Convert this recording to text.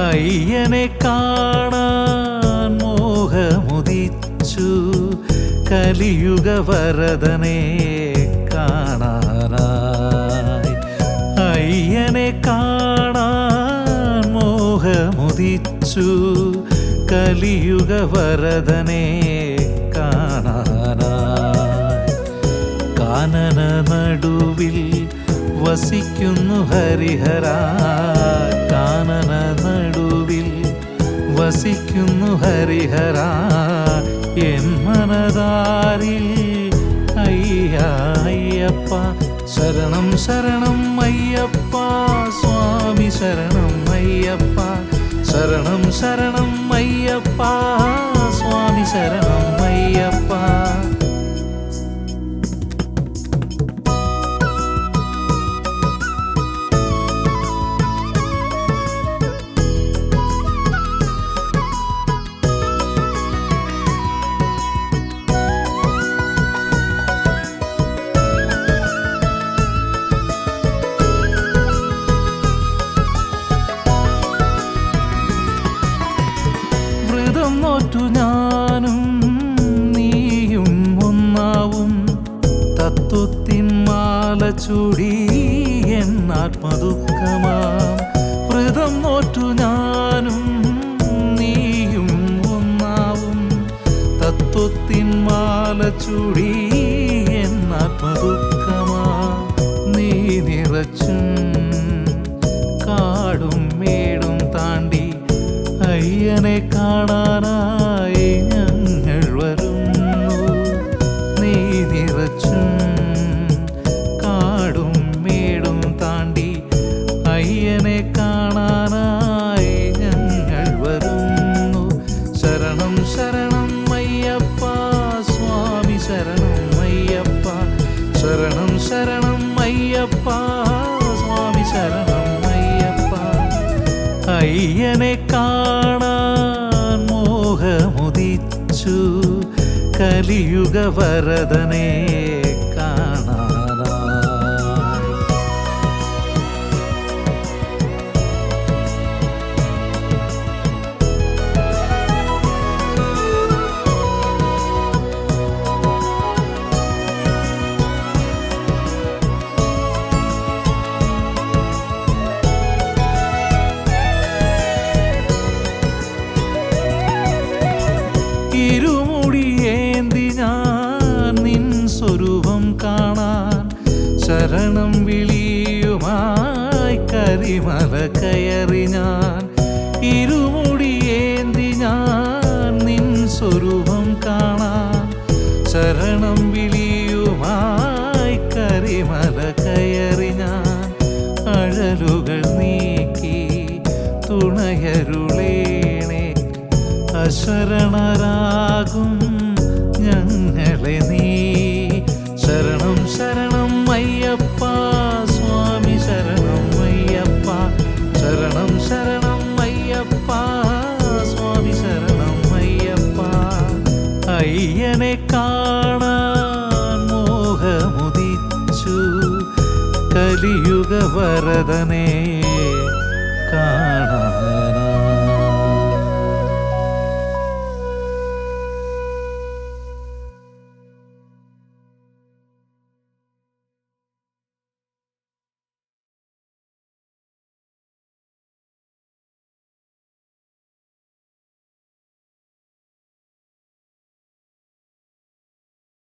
അയ്യനെ കാണാൻ മോഹമുദിച്ചു. കലിയുഗ വരദനെ കാണാനായി. അയ്യനെ കാണാൻ മോഹമുദിച്ചു. കലിയുഗ വരദനെ കാണാനായി. നടുവിൽ വസിക്കുന്നു ഹരിഹര. കാനന വസിക്കുന്നു ഹരിഹര എൻ മനതാരിൽ. അയ്യപ്പ ശരണം ശരണം അയ്യപ്പ. സ്വാമി ശരണം അയ്യപ്പ. ശരണം ശരണം അയ്യപ്പ. സ്വാമി ശരണം. ചൂടി എന്നാത്മദുഃഖമാം വ്രതം നോറ്റു ഞാനും നീയും ഒന്നാവും. തത്വത്തിൻ മാല ചൂടി എൻ ആത്മദുഃഖമാം. നീ നിറച്ചും കാടും മേടും താണ്ടി അയ്യനെ കാണാനായി അയ്യനെ കാണാൻ മോഹമുദിച്ചു. കലിയുഗ വരദനെ ശരണം വിളിയുമായി കരിമല കയറി ഞാൻ. ഇരുമുടിയേന്തി ഞാൻ നിൻ സ്വരൂപം കാണാൻ. ശരണം വിളിയുമായി കരിമല കയറി ഞാൻ. അഴലുകൾ നീക്കി തുണയരുളേണേ. അശരണരാകും ഞങ്ങളെ നീ നിന്നെ കാണാൻ മോഹമുദിച്ചു. കലിയുഗ വരദനെ കാണാൻ